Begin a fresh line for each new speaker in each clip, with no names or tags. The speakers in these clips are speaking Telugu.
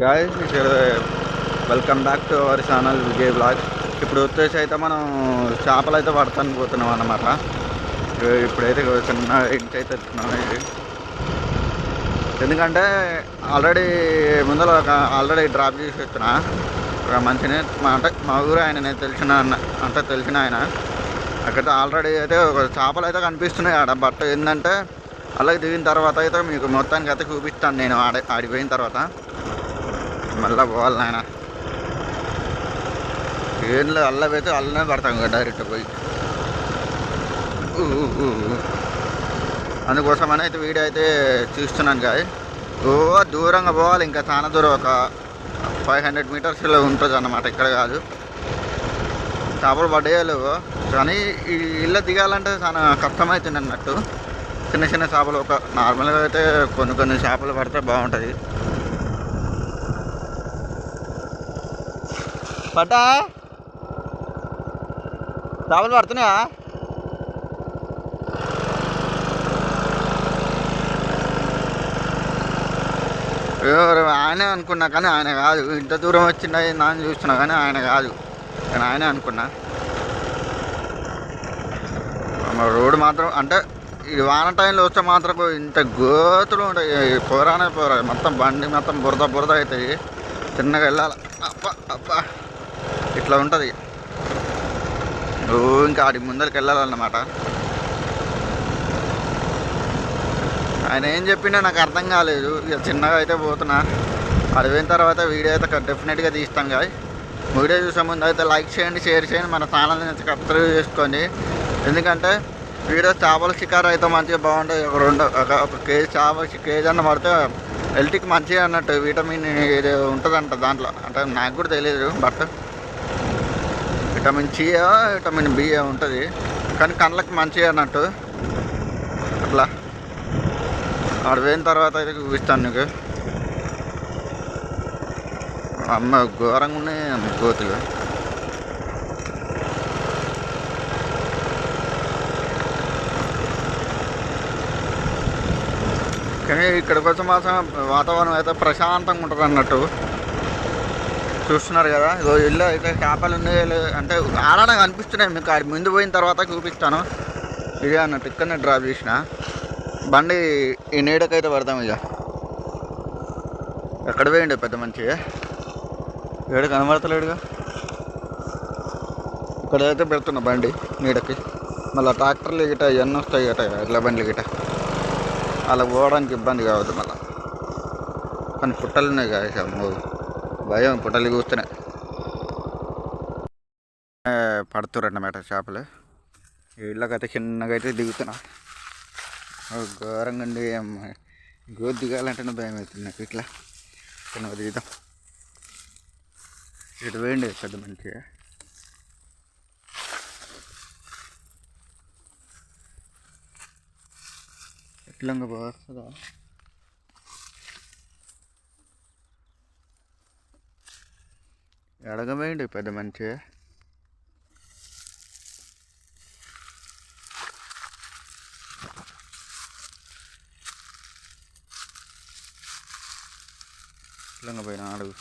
Guys welcome back to our channel Vijay blog ఇప్పుడు వచ్చేసి అయితే మనం చేపలు అయితే పడతానికి పోతున్నాం అన్నమాట. ఇప్పుడైతే చిన్న ఇంటి అయితే ఎత్తున్నాం ఇది. ఎందుకంటే ఆల్రెడీ ముందర ఒక ఆల్రెడీ డ్రాప్ చేసి వచ్చిన. ఒక మంచిని మా అంటే మా ఊరు ఆయన నేను తెలిసిన అంటే తెలిసిన ఆయన. అక్కడ ఆల్రెడీ అయితే ఒక చేపలు అయితే కనిపిస్తున్నాయి ఆడ. బట్ ఏంటంటే అలాగే దిగిన తర్వాత అయితే మీకు మొత్తానికి అయితే చూపిస్తాను నేను. ఆడ ఆడిపోయిన తర్వాత. మళ్ళీ పోవాలి నాయన. ఏం లేదు అల్ల అయితే అల్లనే పడతాం కదా డైరెక్ట్ పోయి. ఊ, ఊ, అందుకోసమని అయితే వీడియో అయితే చూస్తున్నాను కాదు ఓ దూరంగా పోవాలి ఇంకా చాలా దూరం. ఒక ఫైవ్ హండ్రెడ్ మీటర్స్లో ఉంటుంది అన్నమాట ఇక్కడ కాదు. చేపలు పడేయలేవు కానీ ఈ ఇల్లు దిగాలంటే చాలా కష్టమవుతుంది అన్నట్టు. చిన్న చిన్న చేపలు ఒక నార్మల్గా అయితే కొన్ని కొన్ని చేపలు పడితే బాగుంటుంది. పడ్డా చేపలు పడుతున్నాయా? ఆయనే అనుకున్నా కానీ ఆయన కాదు. ఇంత దూరం వచ్చిండ నాన్న చూస్తున్నా కానీ ఆయన కాదు. నేను ఆయనే అనుకున్నా. మన రోడ్డు మాత్రం అంటే ఈ వాన టైంలో వస్తే మాత్రం ఇంత గోతులు ఉంటాయి. పోరానే పోరా మొత్తం బండి మొత్తం బురద బురద అవుతాయి. చిన్నగా వెళ్ళాలి. అబ్బా అబ్బా. ఇట్లా ఉంటుంది. ఇంకా ఆడి ముందరికి వెళ్ళాలన్నమాట. ఆయన ఏం చెప్పినా నాకు అర్థం కాలేదు. ఇక చిన్నగా అయితే పోతున్నా. అడిగిన తర్వాత వీడియో అయితే డెఫినెట్గా తీస్తాం కానీ వీడియో చూసే ముందు అయితే లైక్ చేయండి షేర్ చేయండి మన ఛానల్ని సబ్స్క్రైబ్ చేసుకోండి. ఎందుకంటే వీడియో చేపల షికారు అయితే మంచిగా బాగుంటుంది ఒక రెండు ఒక కేజీ చేపల కేజీ అన్న పడితే హెల్త్కి మంచిగా అన్నట్టు విటమిన్ ఇది ఉంటుందంట దాంట్లో. అంటే నాకు కూడా తెలియదు but vitamin C vitamin B ఉంటుంది. కానీ కళ్ళకి మంచి అన్నట్టు. అట్లా. ఆడ పోయిన తర్వాత అయితే చూపిస్తాను నీకు. అమ్మ ఘోరంగా ఉన్నాయి అమ్మ కోతులు. కానీ ఇక్కడికి వచ్చే మాత్రం వాతావరణం అయితే ప్రశాంతంగా ఉంటుంది అన్నట్టు చూస్తున్నారు కదా. ఇదో ఇల్లు అయితే చేపలు ఉన్నాయి. అంటే ఆడనే కనిపిస్తున్నాయి మీకు ఆడి ముందు పోయిన తర్వాత చూపిస్తాను. ఇదే అన్నట్టు ఇక్కడనే డ్రాప్ చేసిన. బండి ఈ నీడకైతే పడతాం ఇక. ఎక్కడ పోయిండే పెద్ద మంచిగా ఏడు కనబడతలేడుగా? ఇక్కడైతే పెడుతున్నా బండి నీడకి. మళ్ళీ ట్రాక్టర్లు గిట ఇవన్నీ వస్తాయి గట ఎడ్ల బండ్లు గిట అలా పోవడానికి ఇబ్బంది కావద్దు మళ్ళీ. కానీ పుట్టలు ఉన్నాయి కదా అమ్మో. భయం పుట్టలు కూస్తూనే పడుతురన్నమాట చేపలు. వీళ్ళకైతే చిన్నగా అయితే దిగుతున్నా. ఘోరంగా అండి అమ్మ గోధు దిగాలంటేనే భయం అవుతుంది నాకు ఇట్లా. చిన్నగా దిగుతాం ఇటు వేయండి పెద్ద మంచిగా ఎట్లంగా పోస్తుందా ఎడగవేయండి పెద్ద మంచిగా పోయినా అడుగు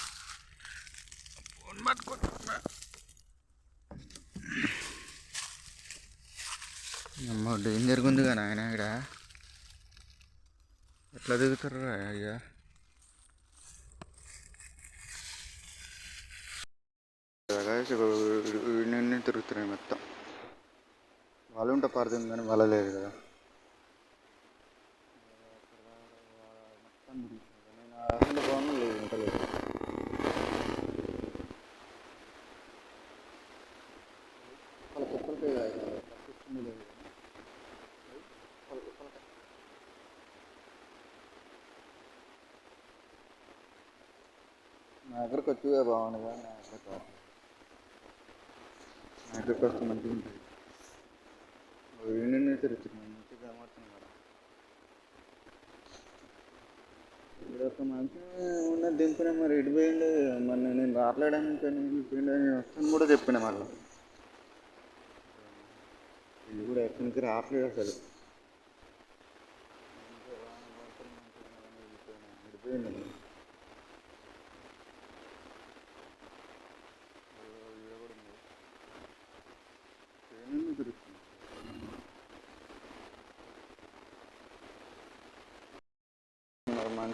అమ్మ డేంజర్గా ఉంది కానీ ఆయన ఇక్కడ? ఎట్లా దిగుతారు అయ్యా? నిన్ను తిరుగుతున్నాయి మొత్తం వాళ్ళు ఉంటే పడుతుంది కానీ వాళ్ళ లేదు కదా నేను లేదు ఉంటలేదు వాళ్ళ కుక్కలకే లేదు. నా దగ్గరకు వచ్చి బాగుంది కానీ నా దగ్గర వస్తే మంచిగా ఉంటుంది నిన్ను తిరుగుతున్నాను మంచిగా కనబడుతుంది కదా ఒక మంచి ఉన్న దింపిన మరి ఇటు పోయిండు మరి నేను రావట్లేడని కానీ పోయిండు అని వస్తాను కూడా చెప్పిన మళ్ళీ ఇది కూడా ఎక్కడి నుంచి రావట్లేదు అసలు విడిపోయింది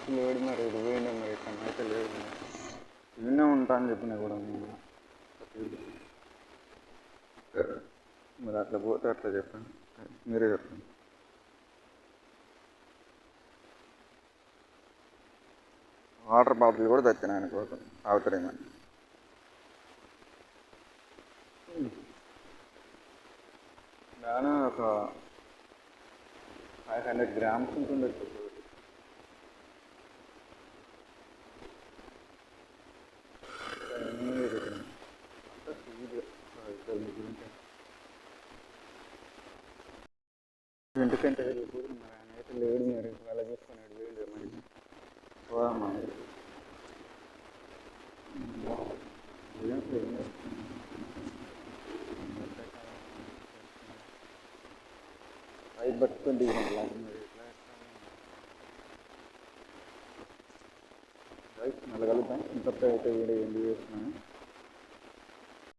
మనిషి లేడు మరి ఇది పోయిండే మరి ఇక్కడ అయితే లేడు మరి నేనే ఉంటా అని చెప్పిన కూడా నేను. మరి అట్లా పోతే అట్లా చెప్పండి మీరే చెప్పండి వాటర్ బాటిల్ కూడా తెచ్చాను ఆయన కోసం తాగుతారేమని నేను ఒక ఫైవ్ హండ్రెడ్ గ్రామ్స్ ఉంటుండొచ్చు ఎందుకంటే రేపు ఆయన అయితే లేడు మరి అలా చూసుకున్నాడు వీళ్ళు మరి. పోదామా పైప్ పట్టుకొని దిగిన మరి ఎట్లా అయితే వీడియో ఎందుకు చేస్తున్నాను?